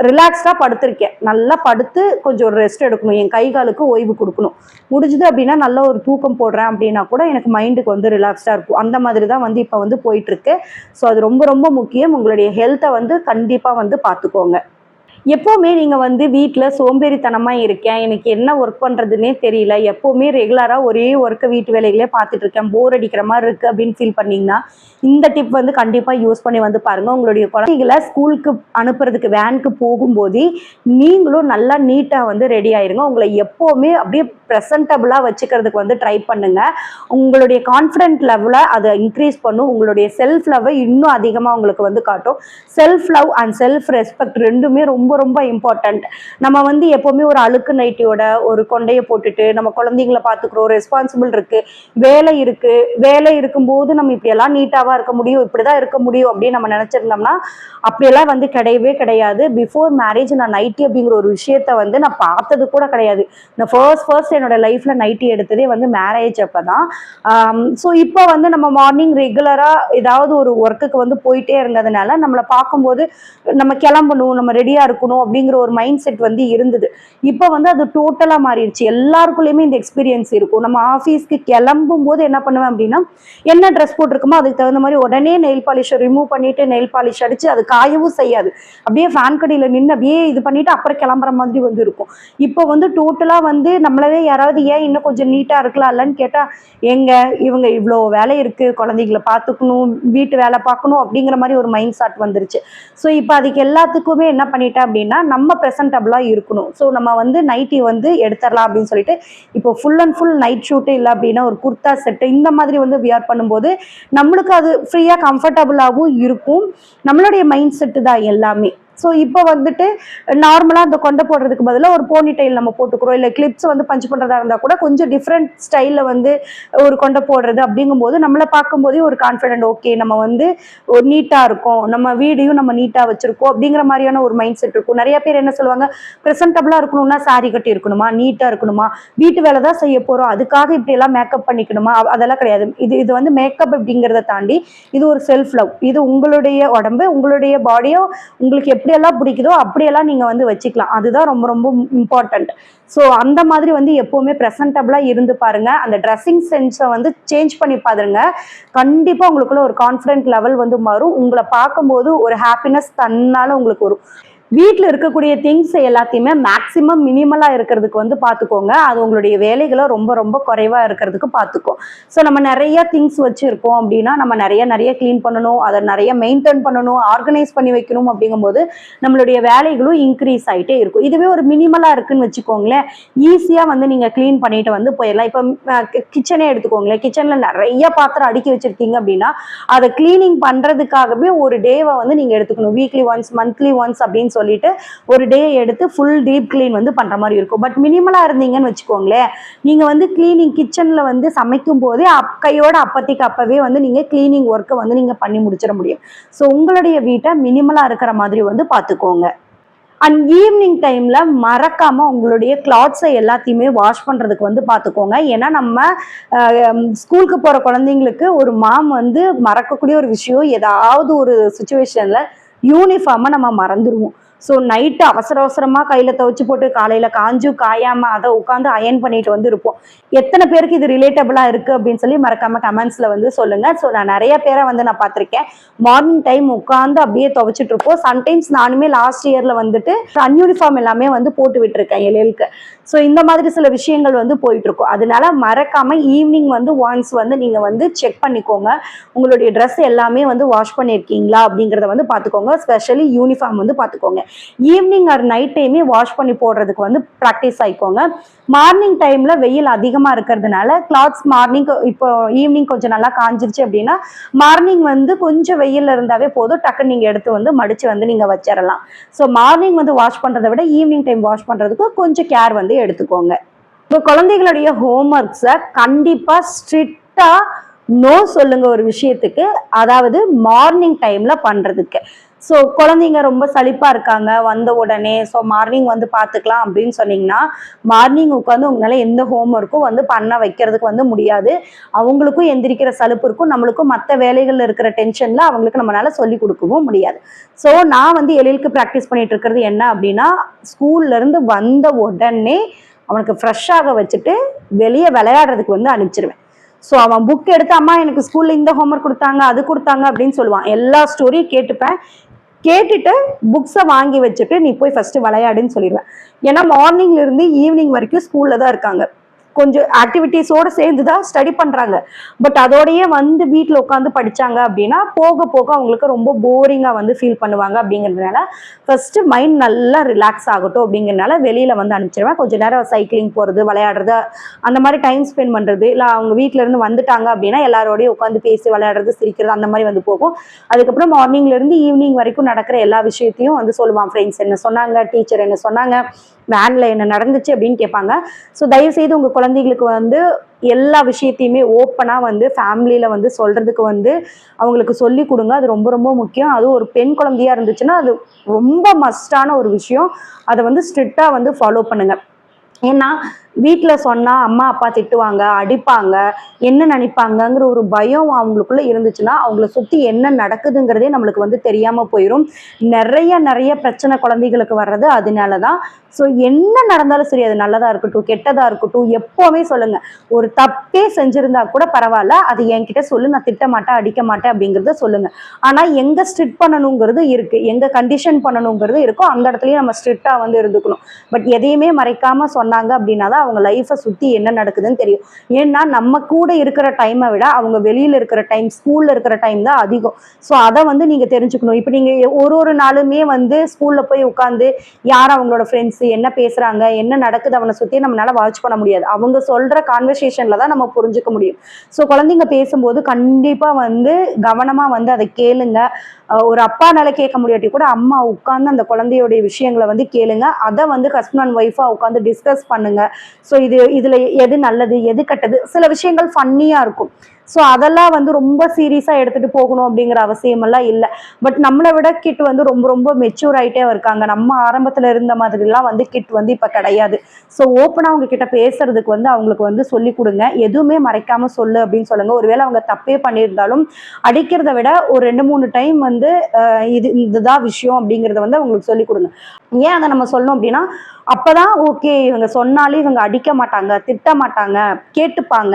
ரிலாக்ஸ்டாக படுத்திருக்கேன். நல்லா படுத்து கொஞ்சம் ஒரு ரெஸ்ட் எடுக்கணும். என் கை காலுக்கு ஓய்வு கொடுக்கணும். முடிஞ்சுது அப்படின்னா நல்ல ஒரு தூக்கம் போடுறேன் அப்படின்னா கூட எனக்கு மைண்டுக்கு வந்து ரிலாக்ஸ்டாக இருக்கும். அந்த மாதிரி தான் வந்து இப்போ வந்து போயிட்டுருக்கு ஸோ அது ரொம்ப ரொம்ப முக்கியம். உங்களுடைய ஹெல்த்தை வந்து கண்டிப்பாக வந்து பார்த்துக்கோங்க எப்போவுமே நீங்கள் வந்து வீட்டில் சோம்பேறித்தனமாக இருக்கேன் எனக்கு என்ன ஒர்க் பண்ணுறதுனே தெரியல. எப்போவுமே ரெகுலராக ஒரே ஒர்க்கை வீட்டு வேலைகளே பார்த்துட்டு இருக்கேன். போர் அடிக்கிற மாதிரி இருக்குது அப்படின்னு ஃபீல் பண்ணிங்கன்னா இந்த டிப் வந்து கண்டிப்பாக யூஸ் பண்ணி வந்து பாருங்கள் உங்களுடைய குழந்தைகளை ஸ்கூலுக்கு அனுப்புறதுக்கு வேனுக்கு போகும்போது நீங்களும் நல்லா நீட்டாக வந்து ரெடி ஆயிருங்க. உங்களை எப்போவுமே அப்படியே ப்ரெசன்டபுளாக வச்சுக்கிறதுக்கு வந்து ட்ரை பண்ணுங்கள் உங்களுடைய கான்ஃபிடென்ட் லெவலை அதை இன்க்ரீஸ் பண்ணும். உங்களுடைய செல்ஃப் லவ்வை இன்னும் அதிகமாக உங்களுக்கு வந்து காட்டும். Self love and self respect ரெண்டுமே ரொம்ப ரொம்ப ரொம்ப இம்பார்ட்டண்ட் நம்ம வந்து எப்போவுமே ஒரு அழுக்கு நைட்டியோட ஒரு கொண்டையை போட்டுட்டு நம்ம குழந்தைங்கள பார்த்துக்கிறோம் ரெஸ்பான்சிபிள் இருக்கு வேலை இருக்கு வேலை இருக்கும்போது நம்ம இப்படியெல்லாம் நீட்டாவாக இருக்க முடியும் இப்படிதான் இருக்க முடியும் அப்படின்னு நம்ம நினச்சிருந்தோம்னா அப்படியெல்லாம் வந்து கிடையவே கிடையாது. பிஃபோர் மேரேஜ் நான் நைட்டி அப்படிங்கிற ஒரு விஷயத்த வந்து நான் பார்த்தது கூட கிடையாது. இந்த ஃபர்ஸ்ட் ஃபர்ஸ்ட் என்னோட லைஃப்ல நைட்டி எடுத்ததே வந்து மேரேஜ் அப்போ தான் ஸோ இப்போ வந்து நம்ம மார்னிங் ரெகுலராக ஏதாவது ஒரு ஒர்க்குக்கு வந்து போயிட்டே இருந்ததுனால நம்மளை பார்க்கும்போது நம்ம கிளம்பணும் நம்ம ரெடியாக இருக்கணும் அப்படிங்கிற ஒரு மைண்ட் செட் வந்து இருந்தது. இப்போ வந்து அது டோட்டலாக மாறிடுச்சு. எல்லாருக்குள்ளேயுமே இந்த எக்ஸ்பீரியன்ஸ் இருக்கும். நம்ம ஆஃபீஸ்க்கு கிளம்பும் போது என்ன பண்ணுவேன் அப்படின்னா என்ன ட்ரெஸ் போட்டிருக்கோமோ அதுக்கு தகுந்த மாதிரி உடனே நெயில் பாலிஷை ரிமூவ் பண்ணிட்டு நெயில் பாலிஷ் அடிச்சு அது காயவும் செய்யாது. அப்படியே ஃபேன் கடியில் நின்று அப்படியே இது பண்ணிட்டு அப்புறம் கிளம்புற மாதிரி வந்து இருக்கும். இப்போ வந்து டோட்டலாக வந்து நம்மளவே யாராவது ஏன் இன்னும் கொஞ்சம் நீட்டாக இருக்கலாம் இல்லைன்னு கேட்டால் எங்க இவங்க இவ்வளோ வேலை இருக்கு. குழந்தைங்களை பார்த்துக்கணும். வீட்டு வேலை பார்க்கணும். அப்படிங்கிற மாதிரி ஒரு மைண்ட் ஷாட் வந்துருச்சு. ஸோ இப்போ அதுக்கு எல்லாத்துக்குமே என்ன பண்ணிட்டேன் அப்படின்னா நம்ம ப்ரெசன்டபுளாக இருக்கணும். ஸோ நம்ம வந்து நைட்டி வந்து எடுத்துடலாம் அப்படின்னு சொல்லிட்டு இப்போ full and full night shoot இல்லை அப்படின்னா ஒரு குர்தா செட்டு இந்த மாதிரி வந்து வியர் பண்ணும்போது நம்மளுக்கு அது ஃப்ரீயாக கம்ஃபர்டபுளாகவும் இருக்கும். நம்மளுடைய மைண்ட் செட்டு தான் எல்லாமே. ஸோ இப்போ வந்துட்டு நார்மலாக அந்த கொண்டை போடுறதுக்கு பதிலாக ஒரு போனி டைல் நம்ம போட்டுக்கிறோம். இல்லை கிளிப்ஸ் வந்து பஞ்ச் பண்ணுறதா இருந்தால் கூட கொஞ்சம் டிஃப்ரெண்ட் ஸ்டைலில் வந்து ஒரு கொண்டை போடுறது அப்படிங்கும்போது நம்மளை பார்க்கும்போதே ஒரு கான்ஃபிடென்ட் ஓகே நம்ம வந்து ஒரு நீட்டாக இருக்கும். நம்ம வீடையும் நம்ம நீட்டாக வச்சுருக்கோம் அப்படிங்கிற மாதிரியான ஒரு மைண்ட் செட் இருக்கும். நிறைய பேர் என்ன சொல்லுவாங்க ப்ரெசன்டபுளாக இருக்கணும்னா சாரி கட்டி இருக்கணுமா? நீட்டாக இருக்கணுமா? வீட்டு வேலை தான் செய்ய போகிறோம் அதுக்காக இப்படியெல்லாம் மேக்கப் பண்ணிக்கணுமா? அதெல்லாம் கிடையாது. இது இது வந்து மேக்கப் அப்படிங்கிறத தாண்டி இது ஒரு செல்ஃப் லவ் இது உங்களுடைய உடம்பு உங்களுடைய பாடியோ உங்களுக்கு எப்படி எப்படியெல்லாம் பிடிக்குதோ அப்படியெல்லாம் நீங்கள் வந்து வச்சுக்கலாம். அதுதான் ரொம்ப ரொம்ப இம்பார்ட்டண்ட் ஸோ அந்த மாதிரி வந்து எப்போவுமே ப்ரெசன்டபுளாக இருந்து பாருங்க. அந்த ட்ரெஸ்ஸிங் சென்ஸை வந்து சேஞ்ச் பண்ணி பாருங்க. கண்டிப்பாக உங்களுக்குள்ள ஒரு கான்ஃபிடென்ட் லெவல் வந்து மாறும். உங்களை பார்க்கும்போது ஒரு ஹாப்பினஸ் தன்னால உங்களுக்கு வரும். வீட்டில் இருக்கக்கூடிய திங்ஸ் எல்லாத்தையுமே மேக்ஸிமம் மினிமலாக இருக்கிறதுக்கு வந்து பார்த்துக்கோங்க அது உங்களுடைய வேலைகளை ரொம்ப ரொம்ப குறைவாக இருக்கிறதுக்கு பார்த்துக்கோ ஸோ நம்ம நிறைய திங்ஸ் வச்சுருக்கோம் அப்படின்னா நம்ம நிறைய நிறைய க்ளீன் பண்ணணும். அதை நிறைய மெயின்டைன் பண்ணணும் ஆர்கனைஸ் பண்ணி வைக்கணும் அப்படிங்கும்போது நம்மளுடைய வேலைகளும் இன்க்ரீஸ் ஆகிட்டே இருக்கும். இதுவே ஒரு மினிமலாக இருக்குன்னு வச்சுக்கோங்களேன். ஈஸியாக வந்து நீங்கள் க்ளீன் பண்ணிட்டு வந்து போயிடலாம். இப்போ கிச்சனே எடுத்துக்கோங்களேன். கிச்சனில் நிறைய பாத்திரம் அடுக்கி வச்சுருக்கீங்க அப்படின்னா அதை க்ளீனிங் பண்ணுறதுக்காகவே ஒரு டேவை வந்து நீங்கள் எடுத்துக்கணும். வீக்லி ஒன்ஸ் மந்த்லி ஒன்ஸ் அப்படின்னு சொல்லிட்டு ஒரு டே எடுத்து ஃபுல் டீப் க்ளீன் வந்து பண்ணுற மாதிரி இருக்கும். பட் மினிமலாக இருந்தீங்கன்னு வச்சுக்கோங்களேன் நீங்கள் வந்து க்ளீனிங் கிச்சனில் வந்து சமைக்கும் போதே அப் கையோட அப்பத்திக்கு அப்பவே வந்து நீங்கள் க்ளீனிங் ஒர்க்கை வந்து நீங்கள் பண்ணி முடிச்சிட முடியும். ஸோ உங்களுடைய வீட்டை மினிமலாக இருக்கிற மாதிரி வந்து பார்த்துக்கோங்க. அண்ட் ஈவினிங் டைமில் மறக்காமல் உங்களுடைய கிளாத்ஸை எல்லாத்தையுமே வாஷ் பண்ணுறதுக்கு வந்து பார்த்துக்கோங்க. ஏன்னா நம்ம ஸ்கூலுக்கு போகிற குழந்தைங்களுக்கு ஒரு மாம் வந்து மறக்கக்கூடிய ஒரு விஷயம் ஏதாவது ஒரு சுச்சுவேஷனில் யூனிஃபார்மை நம்ம மறந்துடுவோம் ஸோ நைட்டு அவசர அவசரமாக கையில் துவச்சி போட்டு காலையில் காஞ்சும் காயாமல் அதை உட்காந்து அயன் பண்ணிட்டு வந்து இருப்போம். எத்தனை பேருக்கு இது ரிலேட்டபிளாக இருக்குது அப்படின்னு சொல்லி மறக்காம கமெண்ட்ஸில் வந்து சொல்லுங்கள் ஸோ நான் நிறைய பேரை வந்து நான் பார்த்துருக்கேன். மார்னிங் டைம் உட்காந்து அப்படியே துவைச்சிட்டு இருப்போம். சம்டைம்ஸ் நானுமே லாஸ்ட் இயரில் வந்துட்டு அன்யூனிஃபார்ம் எல்லாமே வந்து போட்டு விட்டுருக்கேன் எழிலுக்கு. ஸோ இந்த மாதிரி சில விஷயங்கள் வந்து போயிட்டு இருக்கும் அதனால மறக்காம ஈவினிங் வந்து ஒன்ஸ் வந்து நீங்கள் வந்து செக் பண்ணிக்கோங்க. உங்களுடைய ட்ரெஸ் எல்லாமே வந்து வாஷ் பண்ணியிருக்கீங்களா அப்படிங்கிறத வந்து பார்த்துக்கோங்க. ஸ்பெஷலி யூனிஃபார்ம் வந்து பார்த்துக்கோங்க. ஈவினிங் ஆர் நைட் டைமே வாஷ் பண்ணி போடுறதுக்கு வந்து ப்ராக்டிஸ் ஆயிக்கோங்க. மார்னிங் டைம்ல வெயில் அதிகமாக இருக்கிறதுனால கிளாத்ஸ் மார்னிங் இப்போ ஈவினிங் கொஞ்சம் நல்லா காஞ்சிருச்சு அப்படின்னா மார்னிங் வந்து கொஞ்சம் வெயில் இருந்தாவே போதும். டக்குன்னு நீங்கள் எடுத்து வந்து மடிச்சு வந்து நீங்கள் வச்சிடலாம் ஸோ மார்னிங் வந்து வாஷ் பண்ணுறதை விட ஈவினிங் டைம் வாஷ் பண்ணுறதுக்கு கொஞ்சம் கேர் வந்து எடுத்துக்கோங்க. இப்போ குழந்தைகளுடைய ஹோம்ஒர்க்ஸை கண்டிப்பாக ஸ்ட்ரிக்டாக நோ சொல்லுங்க ஒரு விஷயத்துக்கு. அதாவது மார்னிங் டைம்ல பண்றதுக்கு. ஸோ குழந்தைங்க ரொம்ப சளிப்பாக இருக்காங்க. வந்த உடனே ஸோ மார்னிங் வந்து பார்த்துக்கலாம் அப்படின்னு சொன்னீங்கன்னா மார்னிங் உட்காந்து உங்களால் எந்த ஹோம் ஒர்க்கும் வந்து பண்ண வைக்கிறதுக்கு வந்து முடியாது. அவங்களுக்கும் எந்திரிக்கிற சலுப்பு இருக்கும். நம்மளுக்கும் மற்ற வேலைகளில் இருக்கிற டென்ஷனில் அவங்களுக்கு நம்மளால் சொல்லி கொடுக்கவும் முடியாது. ஸோ நான் வந்து எழிலுக்கு ப்ராக்டிஸ் பண்ணிட்டு இருக்கிறது என்ன அப்படின்னா ஸ்கூல்ல இருந்து வந்த உடனே அவனுக்கு ஃப்ரெஷ்ஷாக வச்சுட்டு வெளியே விளையாடுறதுக்கு வந்து அனுப்பிச்சிருவேன். ஸோ அவன் புக் எடுத்து அம்மா எனக்கு ஸ்கூலில் இந்த ஹோம்ஒர்க் கொடுத்தாங்க அது கொடுத்தாங்க அப்படின்னு சொல்லுவான். எல்லா ஸ்டோரியும் கேட்டுப்பேன். கேட்டுட்டு புக்ஸை வாங்கி வச்சுட்டு நீ போய் ஃபஸ்ட்டு விளையாடுன்னு சொல்லிடுவேன். ஏன்னா மார்னிங்லேருந்து ஈவினிங் வரைக்கும் ஸ்கூலில் தான் இருக்காங்க. கொஞ்சம் ஆக்டிவிட்டீஸோட சேர்ந்து தான் ஸ்டடி பண்ணுறாங்க பட் அதோடையே வந்து வீட்டில் உட்காந்து படித்தாங்க அப்படின்னா போக போக அவங்களுக்கு ரொம்ப போரிங்காக வந்து ஃபீல் பண்ணுவாங்க அப்படிங்கிறதுனால ஃபஸ்ட்டு மைண்ட் நல்லா ரிலாக்ஸ் ஆகட்டும் அப்படிங்கிறதுனால வெளியில் வந்து அனுப்பிச்சிருவேன். கொஞ்ச நேரம் சைக்கிளிங் போகிறது விளையாடுறது அந்த மாதிரி டைம் ஸ்பெண்ட் பண்ணுறது இல்லை அவங்க வீட்டிலேருந்து இருந்து வந்துட்டாங்க அப்படின்னா எல்லாரோடையும் உட்காந்து பேசி விளையாடுறது சிரிக்கிறது அந்த மாதிரி வந்து போகும். அதுக்கப்புறம் மார்னிங்லேருந்து ஈவினிங் வரைக்கும் நடக்கிற எல்லா விஷயத்தையும் வந்து சொல்லுவான் ஃப்ரெண்ட்ஸ் என்ன சொன்னாங்க? டீச்சர் என்ன சொன்னாங்க? வேனில் என்ன நடந்துச்சு அப்படின்னு கேட்பாங்க. ஸோ தயவு செய்து உங்க குழந்தைகளுக்கு வந்து எல்லா விஷயத்தையுமே ஓப்பனாக வந்து ஃபேமிலியில் வந்து சொல்கிறதுக்கு வந்து அவங்களுக்கு சொல்லி கொடுங்க. அது ரொம்ப ரொம்ப முக்கியம். அதுவும் ஒரு பெண் குழந்தையா இருந்துச்சுன்னா அது ரொம்ப மஸ்டான ஒரு விஷயம். அதை வந்து ஸ்ட்ரிக்டாக வந்து ஃபாலோ பண்ணுங்க. ஏன்னா வீட்டில் சொன்னால் அம்மா அப்பா திட்டுவாங்க அடிப்பாங்க என்ன நினைப்பாங்கங்கிற ஒரு பயம் அவங்களுக்குள்ளே இருந்துச்சுன்னா அவங்கள சுற்றி என்ன நடக்குதுங்கிறதே நம்மளுக்கு வந்து தெரியாமல் போயிடும் நிறைய நிறைய பிரச்சனை குழந்தைகளுக்கு வர்றது அதனால தான் ஸோ என்ன நடந்தாலும் சரி அது நல்லதாக இருக்கட்டும் கெட்டதாக இருக்கட்டும் எப்போவுமே சொல்லுங்கள் ஒரு தப்பே செஞ்சுருந்தா கூட பரவாயில்ல அது என்கிட்ட சொல்லு நான் திட்ட மாட்டேன் அடிக்க மாட்டேன் அப்படிங்கிறத சொல்லுங்கள் ஆனால் எங்கே ஸ்ட்ரிக்ட் பண்ணணுங்கிறது இருக்குது எங்கே கண்டிஷன் பண்ணணுங்கிறது இருக்கோ அந்த இடத்துலையும் நம்ம ஸ்ட்ரிக்டாக வந்து இருந்துக்கணும். பட் எதையுமே மறைக்காமல் சொன்னாங்க அப்படின்னா தான் அவங்க லைஃப்பை சுற்றி என்ன நடக்குதுன்னு தெரியும். ஏன்னா நம்ம கூட இருக்கிற டைமை விட அவங்க வெளியில் இருக்கிற டைம் ஸ்கூலில் இருக்கிற டைம் தான் அதிகம். ஸோ அதை வந்து நீங்கள் தெரிஞ்சுக்கணும். இப்போ நீங்கள் ஒரு ஒரு நாளுமே வந்து ஸ்கூலில் போய் உட்காந்து யார் அவங்களோட ஃப்ரெண்ட்ஸு என்ன பேசுகிறாங்க என்ன நடக்குது அவனை சுற்றி நம்மளால வாட்ச் பண்ண முடியாது. அவங்க சொல்கிற கான்வர்சேஷனில் தான் நம்ம புரிஞ்சுக்க முடியும். ஸோ குழந்தைங்க பேசும்போது கண்டிப்பாக வந்து கவனமாக வந்து அதை கேளுங்க. ஒரு அப்பானால கேட்க முடியாட்டி கூட அம்மா உட்காந்து அந்த குழந்தையோடைய விஷயங்களை வந்து கேளுங்க. அதை வந்து ஹஸ்பண்ட் அண்ட் ஒய்ஃபாக உட்காந்து டிஸ்கஸ் பண்ணுங்க. ஸோ இது இதில் எது நல்லது எது கெட்டது சில விஷயங்கள் ஃபன்னியாக இருக்கும். ஸோ அதெல்லாம் வந்து ரொம்ப சீரியஸாக எடுத்துகிட்டு போகணும் அப்படிங்கிற அவசியமெல்லாம் இல்லை. பட் நம்மளை விட கிட் வந்து ரொம்ப ரொம்ப மெச்சூர் ஆகிட்டே இருக்காங்க. நம்ம ஆரம்பத்தில் இருந்த மாதிரிலாம் வந்து கிட் வந்து இப்போ கிடையாது. ஸோ ஓப்பனாக அவங்க கிட்ட பேசுறதுக்கு வந்து அவங்களுக்கு வந்து சொல்லி கொடுங்க. எதுவுமே மறைக்காமல் சொல்லு அப்படின்னு சொல்லுங்க. ஒருவேளை அவங்க தப்பே பண்ணியிருந்தாலும் அடிக்கிறத விட ஒரு ரெண்டு மூணு டைம் வந்து இது இதுதான் விஷயம் அப்படிங்கிறத வந்து அவங்களுக்கு சொல்லி கொடுங்க. ஏன் அதை நம்ம சொல்லணும் அப்படின்னா அப்போதான் ஓகே இவங்க சொன்னாலே இவங்க அடிக்க மாட்டாங்க திட்ட மாட்டாங்க கேட்டுப்பாங்க.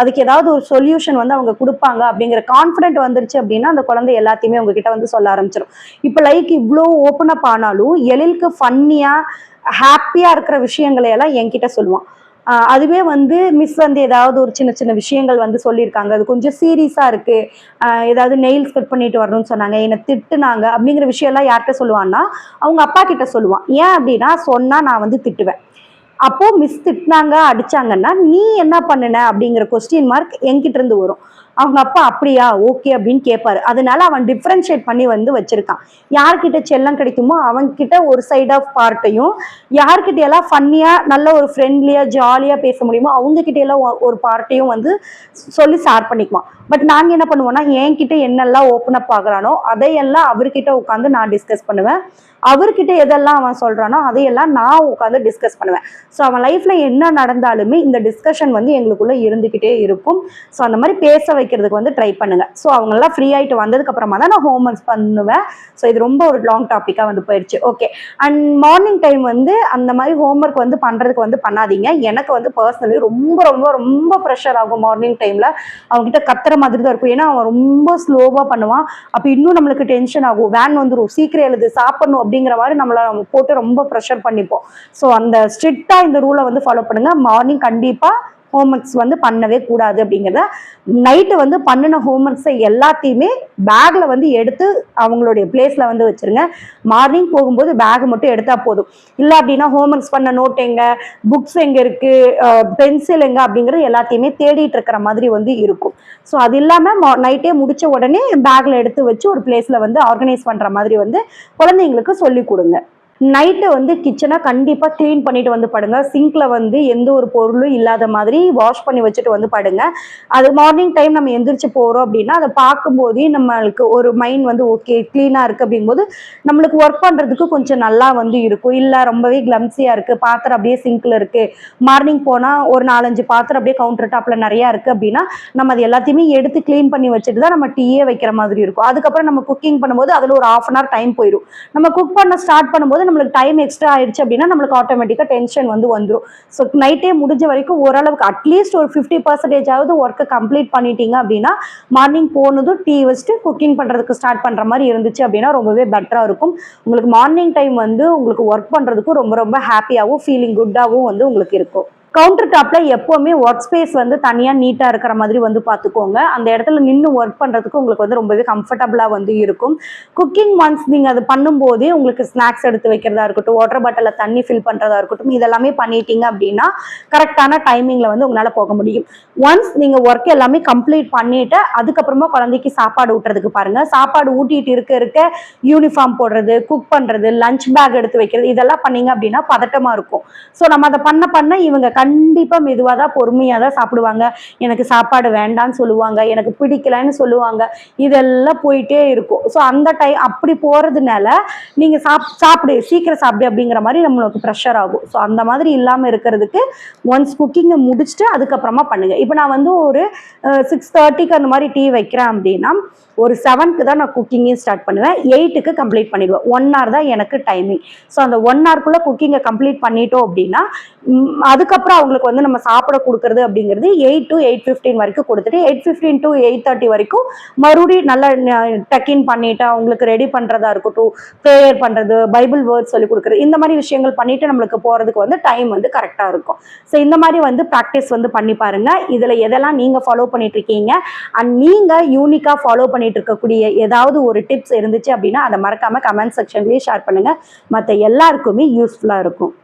அதுக்கு ஏதாவது ஒரு சொல்யூஷன் வந்து அவங்க கொடுப்பாங்க அப்படிங்கிற கான்ஃபிடென்ட் வந்துருச்சு அப்படின்னா அந்த குழந்தை எல்லாத்தையுமே உங்ககிட்ட வந்து சொல்ல ஆரம்பிச்சிடும் இப்போ லைக் இவ்வளோ ஓப்பன் அப் ஆனாலும் எழிலுக்கு ஃபன்னியாக ஹாப்பியாக இருக்கிற விஷயங்களை எல்லாம் என்கிட்ட சொல்லுவான். அதுவே வந்து மிஸ் வந்து ஏதாவது ஒரு சின்ன சின்ன விஷயங்கள் வந்து சொல்லியிருக்காங்க. அது கொஞ்சம் சீரியஸாக இருக்கு. ஏதாவது நெயில்ஸ் கட் பண்ணிட்டு வரணும்னு சொன்னாங்க. என்னை திட்டுனாங்க. அப்படிங்கிற விஷயம்லாம் யார்கிட்ட சொல்லுவான்னா அவங்க அப்பா கிட்ட சொல்லுவான். ஏன் அப்படின்னா சொன்னால் நான் வந்து திட்டுவேன். அப்போ மிஸ் திட்டினாங்க அடிச்சாங்கன்னா நீ என்ன பண்ணுன அப்படிங்கிற கொஸ்டின் மார்க் என்கிட்ட இருந்து வரும். அவங்க அப்பா அப்படியா? ஓகே அப்படின்னு கேட்பாரு அதனால அவன் டிஃப்ரென்ஷியேட் பண்ணி வந்து வச்சிருக்கான். யார்கிட்ட செல்லம் கிடைக்குமோ அவன்கிட்ட ஒரு சைட் ஆஃப் பார்ட்டையும் யார்கிட்ட எல்லாம் ஃபன்னியா நல்ல ஒரு ஃப்ரெண்ட்லியா ஜாலியா பேச முடியுமோ அவங்க கிட்ட எல்லாம் ஒரு பார்ட்டையும் வந்து சொல்லி ஷேர் பண்ணிக்குவான். பட் நாங்கள் என்ன பண்ணுவோம்னா என்கிட்ட என்னெல்லாம் ஓப்பன் அப் ஆகுறானோ அதையெல்லாம் அவர்கிட்ட உட்காந்து நான் டிஸ்கஸ் பண்ணுவேன். அவர்கிட்ட எதெல்லாம் அவன் சொல்கிறானோ அதையெல்லாம் நான் உட்காந்து டிஸ்கஸ் பண்ணுவேன். ஸோ அவன் லைஃப்பில் என்ன நடந்தாலுமே இந்த டிஸ்கஷன் வந்து எங்களுக்குள்ளே இருந்துக்கிட்டே இருக்கும். ஸோ அந்த மாதிரி பேச வைக்கிறதுக்கு வந்து ட்ரை பண்ணுங்க. ஸோ அவங்கெல்லாம் ஃப்ரீ ஆகிட்டு வந்ததுக்கப்புறமா தான் நான் ஹோம் ஒர்க்ஸ் பண்ணுவேன். ஸோ இது ரொம்ப ஒரு லாங் டாப்பிக்காக வந்து போயிடுச்சு ஓகே அண்ட் மார்னிங் டைம் வந்து அந்த மாதிரி ஹோம் ஒர்க் வந்து பண்ணுறதுக்கு வந்து பண்ணாதீங்க. எனக்கு வந்து பர்சனலி ரொம்ப ரொம்ப ரொம்ப ப்ரெஷர் ஆகும் மார்னிங் டைமில் அவங்ககிட்ட கத்துற மாதிரி தான் இருக்கும். ஏன்னா அவன் ரொம்ப ஸ்லோவாக பண்ணுவான். அப்போ இன்னும் நம்மளுக்கு டென்ஷன் ஆகும். வேன் வந்துடும் சீக்கிரம் எழுது. சாப்பிடணும் அப்படிங்கிற மாதிரி நம்மளை நம்ம போட்டு ரொம்ப ப்ரெஷர் பண்ணிப்போம். ஸோ அந்த ஸ்ட்ரிக்டாக இந்த ரூலை வந்து ஃபாலோ பண்ணுங்க. மார்னிங் கண்டிப்பாக ஹோம்ஒர்க்ஸ் வந்து பண்ணவே கூடாது அப்படிங்கிறத நைட்டு வந்து பண்ணின ஹோம்ஒர்க்ஸை எல்லாத்தையுமே பேக்கில் வந்து எடுத்து அவங்களுடைய பிளேஸில் வந்து வச்சுருங்க. மார்னிங் போகும்போது பேக் மட்டும் எடுத்தால் போதும். இல்லை அப்படின்னா ஹோம்ஒர்க்ஸ் பண்ண நோட் எங்கே புக்ஸ் எங்கே இருக்குது பென்சில் எங்கே அப்படிங்கிறது எல்லாத்தையுமே தேடிட்டு இருக்கிற மாதிரி வந்து இருக்கும். ஸோ அது இல்லாமல் நைட்டே முடித்த உடனே பேக்கில் எடுத்து வச்சு ஒரு பிளேஸில் வந்து ஆர்கனைஸ் பண்ணுற மாதிரி வந்து குழந்தைங்களுக்கு சொல்லி கொடுங்க. நைட்டு வந்து கிச்சனை கண்டிப்பாக க்ளீன் பண்ணிட்டு வந்து படுங்க. சிங்க்ல வந்து எந்த ஒரு பொருளும் இல்லாத மாதிரி வாஷ் பண்ணி வச்சுட்டு வந்து படுங்க. அது மார்னிங் டைம் நம்ம எந்திரிச்சு போகிறோம் அப்படின்னா அதை பார்க்கும்போதே நம்மளுக்கு ஒரு மைண்ட் வந்து ஓகே க்ளீனாக இருக்குது அப்படிங்கும்போது நம்மளுக்கு ஒர்க் பண்ணுறதுக்கு கொஞ்சம் நல்லா வந்து இருக்கும். இல்லை ரொம்பவே கிளம்ஸியாக இருக்குது பாத்திரம் அப்படியே சிங்க்ல இருக்குது மார்னிங் போனால் ஒரு நாலஞ்சு பாத்திரம் அப்படியே கவுண்டர் டாப்பில் நிறையா இருக்குது அப்படின்னா நம்ம அது எல்லாத்தையுமே எடுத்து க்ளீன் பண்ணி வச்சுட்டு தான் நம்ம டீயே வைக்கிற மாதிரி இருக்கும். அதுக்கப்புறம் நம்ம குக்கிங் பண்ணும்போது அதில் ஒரு ஆஃப் அன் ஹவர் டைம் போயிடும் நம்ம குக் பண்ண ஸ்டார்ட் பண்ணும்போது நம்மளுக்கு டைம் எக்ஸ்ட்ரா ஆயிடுச்சு அப்படின்னா நம்மளுக்கு ஆட்டோமேட்டிக்காக டென்ஷன் வந்து வந்துடும் ஸோ நைட்டே முடிஞ்ச வரைக்கும் ஓரளவுக்கு அட்லீஸ்ட் ஒரு ஃபிஃப்டி பர்சன்டேஜாவது ஒர்க்கை கம்ப்ளீட் பண்ணிட்டீங்க அப்படின்னா மார்னிங் போனதும் டீ வச்சுட்டு குக்கிங் பண்ணுறதுக்கு ஸ்டார்ட் பண்ணுற மாதிரி இருந்துச்சு அப்படின்னா ரொம்பவே பெட்டராக இருக்கும். உங்களுக்கு மார்னிங் டைம் வந்து உங்களுக்கு ஒர்க் பண்ணுறதுக்கும் ரொம்ப ரொம்ப ஹாப்பியாகவும் ஃபீலிங் குட்டாகவும் வந்து உங்களுக்கு இருக்கும். கவுண்டர் டாப்பில் எப்போவுமே ஒர்க் ஸ்பேஸ் வந்து தனியாக நீட்டாக இருக்கிற மாதிரி வந்து பார்த்துக்கோங்க. அந்த இடத்துல நின்று ஒர்க் பண்ணுறதுக்கு உங்களுக்கு வந்து ரொம்பவே கம்ஃபர்டபுளாக வந்து இருக்கும். குக்கிங் ஒன்ஸ் நீங்கள் அது பண்ணும்போதே உங்களுக்கு ஸ்நாக்ஸ் எடுத்து வைக்கிறதா இருக்கட்டும் வாட்டர் பாட்டிலில் தண்ணி ஃபில் பண்ணுறதா இருக்கட்டும் இதெல்லாமே பண்ணிட்டீங்க அப்படின்னா கரெக்டான டைமிங்கில் வந்து உங்களால் போக முடியும். ஒன்ஸ் நீங்கள் ஒர்க் எல்லாமே கம்ப்ளீட் பண்ணிவிட்டு அதுக்கப்புறமா குழந்தைக்கு சாப்பாடு ஊட்டுறதுக்கு பாருங்கள் சாப்பாடு ஊட்டிகிட்டு இருக்க இருக்க யூனிஃபார்ம் போடுறது குக் பண்ணுறது லஞ்ச் பேக் எடுத்து வைக்கிறது இதெல்லாம் பண்ணீங்க அப்படின்னா பதட்டமாக இருக்கும். ஸோ நம்ம அதை பண்ண பண்ண இவங்க கண்டிப்பா மெதுவாக தான் பொறுமையாக தான் சாப்பிடுவாங்க. எனக்கு சாப்பாடு வேண்டாம்னு சொல்லுவாங்க. எனக்கு பிடிக்கலன்னு சொல்லுவாங்க. இதெல்லாம் போயிட்டே இருக்கும். ஸோ அந்த டைம் அப்படி போறதுனால நீங்க சாப் சாப்பிடு சீக்கிரம் சாப்பிடு அப்படிங்கிற மாதிரி நம்மளுக்கு ப்ரெஷர் ஆகும். ஸோ அந்த மாதிரி இல்லாமல் இருக்கிறதுக்கு ஒன்ஸ் குக்கிங்கை முடிச்சுட்டு அதுக்கப்புறமா பண்ணுங்க. இப்போ நான் வந்து ஒரு சிக்ஸ் தேர்ட்டிக்கு அந்த மாதிரி டீ வைக்கிறேன் அப்படின்னா ஒரு செவன்க்கு தான் நான் குக்கிங்கையும் ஸ்டார்ட் பண்ணுவேன். எயிட்டுக்கு கம்ப்ளீட் பண்ணிடுவேன். ஒன் ஹவர் தான் எனக்கு டைமிங் ஸோ அந்த ஒன் ஹவர்க்குள்ளே குக்கிங்கை கம்ப்ளீட் பண்ணிட்டோம் அப்படின்னா அதுக்கப்புறம் அவங்களுக்கு வந்து நம்ம சாப்பிட கொடுக்கறது அப்படிங்கிறது எயிட் டு எயிட் ஃபிஃப்டீன் வரைக்கும் கொடுத்துட்டு eight fifteen to eight thirty வரைக்கும் மறுபடியும் நல்லா டக்கின் பண்ணிட்டு அவங்களுக்கு ரெடி பண்ணுறதா இருக்கட்டும் ப்ரேயர் பண்ணுறது பைபிள் வேர்ட்ஸ் சொல்லி கொடுக்குறது இந்த மாதிரி விஷயங்கள் பண்ணிட்டு நம்மளுக்கு போகிறதுக்கு வந்து டைம் வந்து கரெக்டாக இருக்கும். ஸோ இந்த மாதிரி வந்து ப்ராக்டிஸ் வந்து பண்ணி பாருங்க. இதில் எதெல்லாம் நீங்கள் ஃபாலோ பண்ணிட்டு இருக்கீங்க? அண்ட் நீங்கள் யூனிக்காக ஃபாலோ பண்ணிட்டு இருக்கக்கூடிய ஏதாவது ஒரு டிப்ஸ் இருந்துச்சு அப்படின்னா அதை மறக்காம கமெண்ட் செக்ஷன்லேயே ஷேர் பண்ணுங்க. மற்ற எல்லாருக்குமே யூஸ்ஃபுல்லாக இருக்கும்.